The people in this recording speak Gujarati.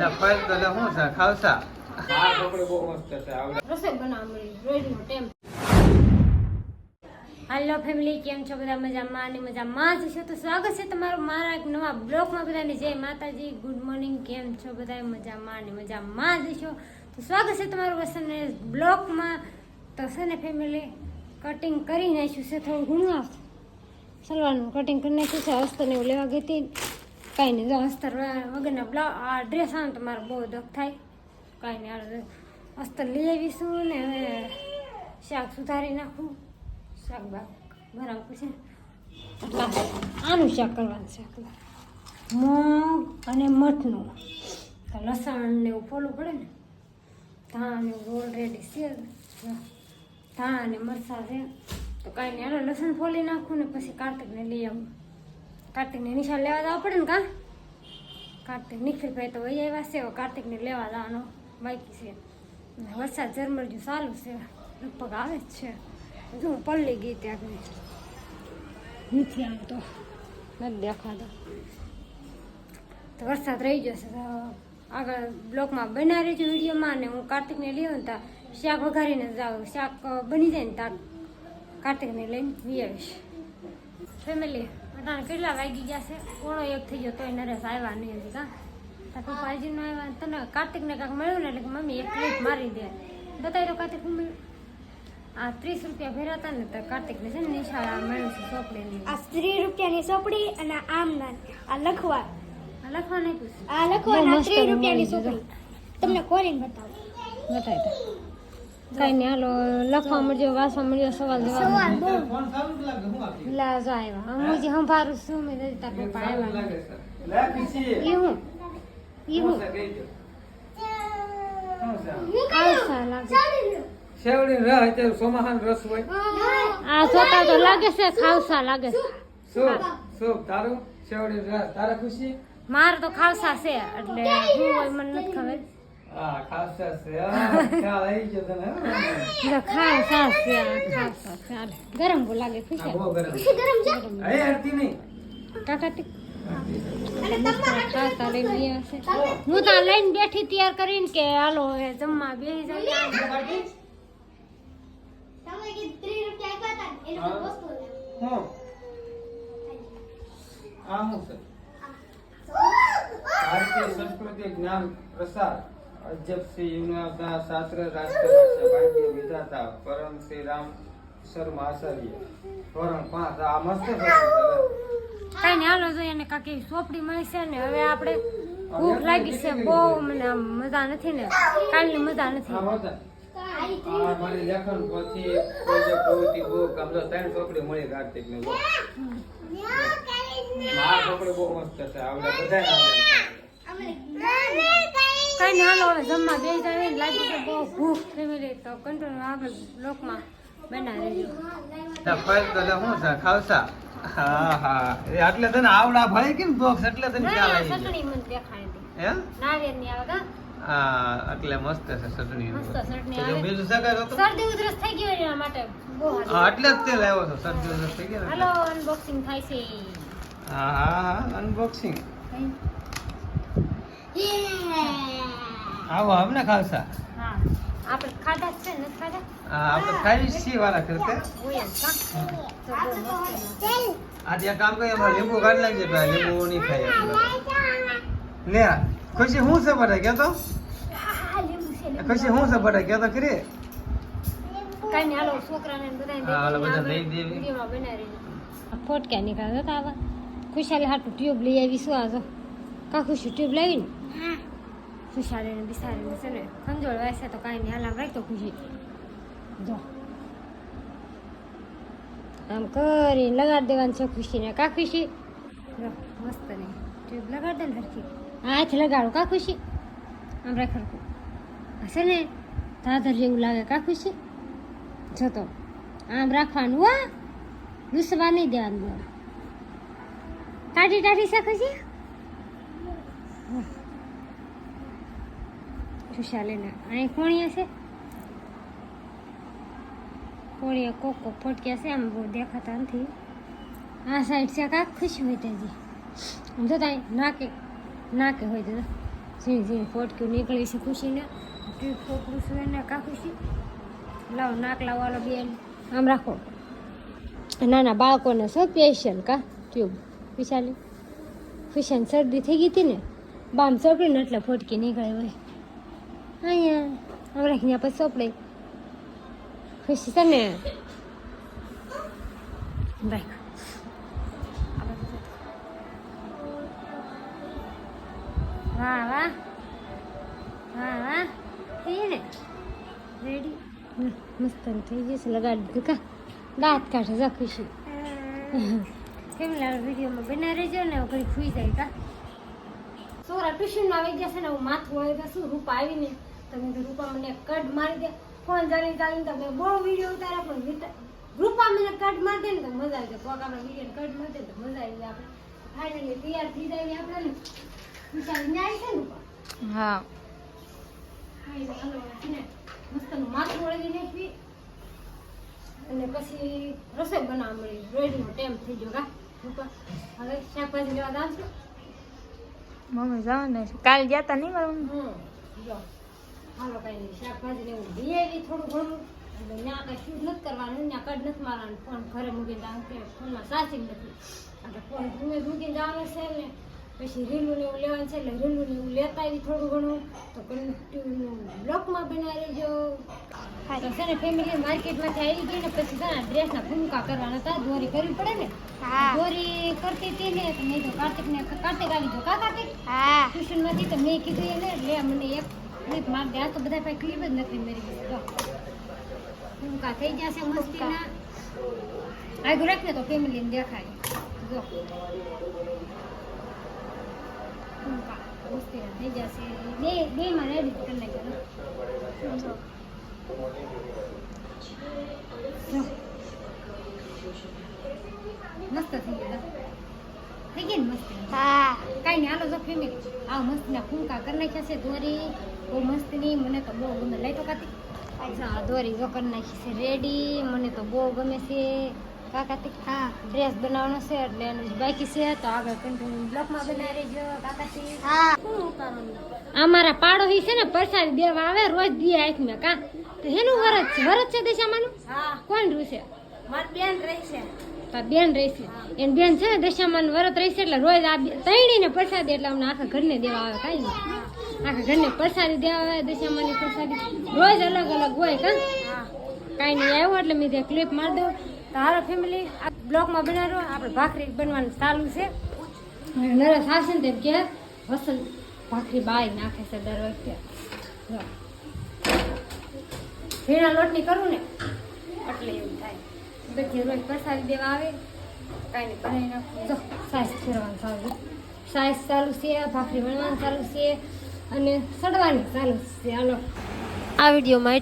તો શું છે? ખાવસા? ટેમ હાલો ફેમિલી કેમ છો બધા? મજામાં અને મજામાં જ છો? તો સ્વાગત છે તમારું મારા એક નવા બ્લોગમાં બધાને. જય માતાજી ગુડ મોર્નિંગ કેમ છો બધા મજામાં અને મજામાં જ છો? તો સ્વાગત છે તમારું વસંત બ્લોગમાં. તો છે ને ફેમિલી કટિંગ કરી નાખ્યું છે. થોડું ઘણું આ સલવારનું કટિંગ કરી નાખ્યું છે. હસ્તને એવું લેવા ગઈ હતી. કાંઈ નહીં. અસ્તર વગરના બ્લાઉ આ ડ્રેસ આવે તો મારે બહુ દુઃખ થાય. કાંઈ નહીં અસ્તર લઈ આવીશું ને હવે શાક સુધારી નાખું. શાક બાક બરાબર પછી આનું શાક કરવાનું છે, એટલે. મગ અને મઠનું. તો લસણ ને એવું ફોલું પડે ને. ધાણ એવું ઓલરેડી છે. ધાણા અને મરચાં છે. તો કાંઈ નહીં લસણ ફોલી નાખું ને પછી કાર્તિકને લઈ આવું. કાર્તિકને નિશાળ લેવા જવા પડે ને કાં? કાર્તિક નિખિલભાઈ તો વહી આવ્યા છે કાર્તિકને લેવા જવાનો બાકી છે. વરસાદ ઝરમરજુ ચાલુ છે, લગભગ આવે જ છે. હજુ હું પલ્લી ગઈ ત્યાં નથી આવતો. નથી દેખાતો. તો વરસાદ રહી જશે આગળ બ્લોકમાં બના છું વિડીયોમાં અને હું કાર્તિકને લઈ ને ત્યાં શાક વઘારીને જાઉં. શાક બની જાય ને ત્યાં કાર્તિકને લઈને વી આવીશ. ફેમિલી અટાણે કેટલા વાગી ગયા છે? પોણો એક થઈ ગયો તોય નરેશ આવ્યા નહીં હજી કાં? તાર પપ્પા નો આવ્યા. તને કાર્તિકને કાંક મળ્યું ને એટલે કે મમ્મી એક ક્લિપ મારી દે. બતાવી દો કાર્તિક મળ્યું આ ત્રીસ રૂપિયા હતા ને તો કાર્તિકને છે ને નિશાળા મળ્યું છે ચોપડીની આ ત્રીસ રૂપિયાની ચોપડી અને આમ ના આ લખવા. આ લખવા નહીં પૂછ્યું આ લખવા ત્રીસ રૂપિયાની ચોપડી. તમને ખોલીને બતાવો. બતાવી દો. કાંઈ નહીં હાલો લખવા મળજો વાંચવા મળ્યો સવાલ જવાબ લા જો આવ્યા હું હજી સંભાળું છું મેં હજી તાર પપ્પા આવ્યા લાગે છે. લે ખુશી ઈ હું? ઈ હું? મારે તો ખાવસા છે એટલે હું મને નથી ખબર. હા ખાસ છે હા, ખ્યાલ આવી ગયો તને હો? જો ખાવસા છે આ ખાવસા છે હાલે. ગરમ બહુ લાગે આ ખુશી બહુ ગરમ ગરમ છે એ હરતી નહીં ટાટા ટીક ખાવસા લઈને બે હશે હું તો આ લઈને બેઠી તૈયાર કરીને કે હાલો હવે જમવા બેસી જાય તમે કે ત્રીસ રૂપિયા આપ્યા હતા ને, એનો કોઈ વસ્તુ લેવું. હું આ શું છે ભારતીય સંસ્કૃતિ જ્ઞાન પ્રસાર અજબ શ્રી યુનાવતા શાસ્ત્ર રાષ્ટ્ર ભાગ્ય વિધાતા પરમ શ્રી રામ શર્મા આચાર્ય. ધોરણ પાંચ આ મસ્ત કઈ નહીં હાલો જોઈએ ને કાકી સોપડી મળી છે ને હવે આપણે ભૂખ લાગી છે બહુ મને આમ મજા નથી ને કાલની મજા નથી. મારી લેખન પછી પ્રોજેક્ટ પ્રવૃત્તિ બહુ કમજો ત્રણ ચોપડી મળી કાર્તિક ને મારા ચોપડી બહુ મસ્ત છે. આવડે આવડે. કઈ ના હાલો જમવા બે જાય ને લાગી છે બહુ ભૂખ ફેમિલી તો કંટ્રોલ આગળ બ્લોકમાં બનાવી દેજો તા ફળ તો લે શું છે ખાવસા? હા હા. એટલે તને આવડા ભાઈ કેમ બોક્સ એટલે તને ખ્યાલ ના આવી સટણી મને દેખાય હે? નારિયેળની આવે હા એટલે મસ્ત છે સટણી મસ્ત સટણી આવે. બીજું શું તો શરદી ઉધરસ થઈ ગયો એના માટે બહુ હા એટલે જ તે લાવ્યો છો શરદી ઉધરસ થઈ ગયો હેલો અનબોક્સિંગ થાય છે. હા હા હા અનબોક્સિંગ આવો આવ ને ખાવસા હા. આપણે ખાધા જ છે નથી ખાધા? હા આપણે ખાઈ વાળા કરતે તો. આજે કામ કરીએ અમારે લીંબુ કાઢી નાખજે ભાઈ લીંબુ નહીં લે ખુશી હું છે બધા કહેતો ખુશી હું છે બધા કહેતો ખરી? કાંઈ નહીં, હાલો છોકરાને ને બધાને બધા દઈ દેવી. વિડીયોમાં બનાવી રહેજો. ફોટક્યા નીકળ્યા હતા આવા. ખુશાલી હાટું ટ્યુબ લઈ આવીશું આજો કા ખુશી ટ્યુબ લાવી ને ખુશાલીને બિસારીને છે ને ખંજોળ વાસે તો કાંઈ નહીં હાલ આમ રાખતો ખુશી જો આમ કરીને લગાડી દેવાનું છે ખુશીને કા ખુશી જો મસ્ત નહીં ટ્યુબ લગાડ દે ને હરખી હાથ લગાડો કા ખુશી આમ રાખ હરખું હશે ને દાદર જેવું લાગે કા ખુશી જો તો આમ રાખવાનું હો લૂસવા નહીં દેવાનું. કાઢી કાઢી છે ખુશાલીને અહીં કોણિયા છે? કોણિયા કોકો ફટક્યા છે આમ બહુ દેખાતા નથી. આ સાઈડ છે કાંક ખુશ હોય ત્યાંથી આમ જોતા નાકે નાકે હોય તો ઝીણ ઝીણ ફોટક્યું નીકળી છે ખુશીને. છોકરું છે એને કા ખુશી? લાવો નાક લાવવાનો બેન આમ રાખો. નાના બાળકોને સ્પેશિયલ કા? ટ્યુબ. વિશાલી. ખુશાને શરદી થઈ ગઈ હતી ને, બામ ચોપડીને એટલે ફોટકી નીકળે હોય. અહીંયા આમ રાખીને પછી ચોપડે ખુશી છે ને રાખ વાહ વાહ વાહ વાહ થઈ ને રેડી મસ્ત થઈ જશે લગાડી દીધું કા દાંત કાઢે જા ખુશી કેમ લાગે વિડીયોમાં બના રહેજો ને ઘડી ખુઈ જાય કા છોરા ટ્યુશનમાં આવી જશે ને હું માથું હોય તો શું રૂપા આવીને તમે તો રૂપા મને કટ મારી દે ફોન ચાલી ચાલીને તમે બહુ વીડિયો ઉતાર્યા પણ રૂપા મને કટ મારી દે ને તો મજા આવી જાય. આપણે વીડિયો કટ મારી દે તો મજા આવી જાય. આપણે ફાઇનલી તૈયાર થઈ જાય ને આપણે ને. વિચારી ન્યાય છે ને હા. મસ્તનું માથું વળગી નાખવી. અને પછી રસોઈ બનાવવા મળી રોજનો ટાઈમ થઈ ગયો કા રૂપા? હવે શાકભાજી લેવા છો? મમ્મી જવાનું કાલ ગયા તા નહીં મારું હમ હાલો કઈ શાકભાજી ને એવું લઈ આવી થોડું ઘણું. એટલે ત્યાં કઈ શૂટ નથી કરવાનું ત્યાં કડ નથી મારવાનું ફોન ઘરે મૂકીને જવાનું કે ફોનમાં સાચી નથી. એટલે ફોન ઘૂમે મૂકીને જવાનું છે ને પછી રીલું ને એવું લેવાનું છે એટલે રીલું ને એવું લેતા આવી થોડું ઘણું. તો કન્ટિન્યુ બ્લોકમાં બનાવી લેજો તો છે ને ફેમિલી માર્કેટમાંથી આવી ગઈ ને પછી છે ને ડ્રેસના ભૂમકા કરવાના હતા દોરી કરવી પડે ને. દોરી કરતી હતી ને તો મેં તો કાર્તિકને કાર્તિક આવી ગયો. કા કાર્તિક ટ્યુશનમાંથી તો મેં કીધું એને લે મને એક ક્લિપ માર દે. તો બધા પાસે ક્લિપ જ નથી મેરી પાસે. જો. ભૂમકા થઈ જશે મસ્તીના. આગળ રાખને તો ફેમિલીને દેખાય. જો. ભૂમકા મસ્તીના થઈ જશે. બે બેમાં રેડી કરી નાખ્યો જો. મસ્ત થઈ ગયા થઈ ને મસ્તી હા. કાંઈ નહીં હાલો જો ફેમિલી આ મસ્તીના ફૂંકા કરી નાખ્યા છે દોરી. બહુ મસ્તીની મને તો બહુ ગમે. લઈ તો કાતી આ દોરી જો કરી નાખી છે. રેડી મને તો બહુ ગમે છે. કાકાતી હા ડ્રેસ બનાવવાનો છે એટલે એનું બાકી છે. તો આગળ કન્ટિન્યુ બ્લોકમાં બનાવી રહેજો કાકાતી હા. આ મારા પાડોશી છે ને પરસાદી દેવા આવે રોજ દીએ આંખમાં કા? તો હેનું વરત છે. વરત છે દશામાનું? હા. કોણ રૂસે? મારી બેન રહી છે તો બેન રહેશે. એની બેન છે ને દશામાન વરત રહેશે એટલે રોજ આ તૈણીને પ્રસાદી એટલે અમને આખા ઘરને દેવા આવે કાંઈ નહીં. આખા ઘરને પ્રસાદી દેવા આવે દશામાની પ્રસાદી. રોજ અલગ અલગ હોય કા? કાંઈ નહીં આવ્યો એટલે મેં ત્યાં ક્લિપ મારી દઉં. તો હાલો ફેમિલી આ બ્લોકમાં બનાવ્યો. આપણે ભાખરી બનવાનું ચાલુ છે. નરસ આવશે ને તેમ કે વસંત ભાખરી બાય નાખે છે દર વખતે. ભીણા લોટની કરું ને? એટલે એવું થાય. બધી રોજ પ્રસાદી દેવા આવે. કાંઈ નહીં બનાવી નાખું સાઈઝ ફેરવાનું ચાલુ સાઈઝ ચાલુ છે ભાખરી વણવાનું ચાલુ છે. અને સડવાની ચાલુ છે. આનો આ વિડીયોમાં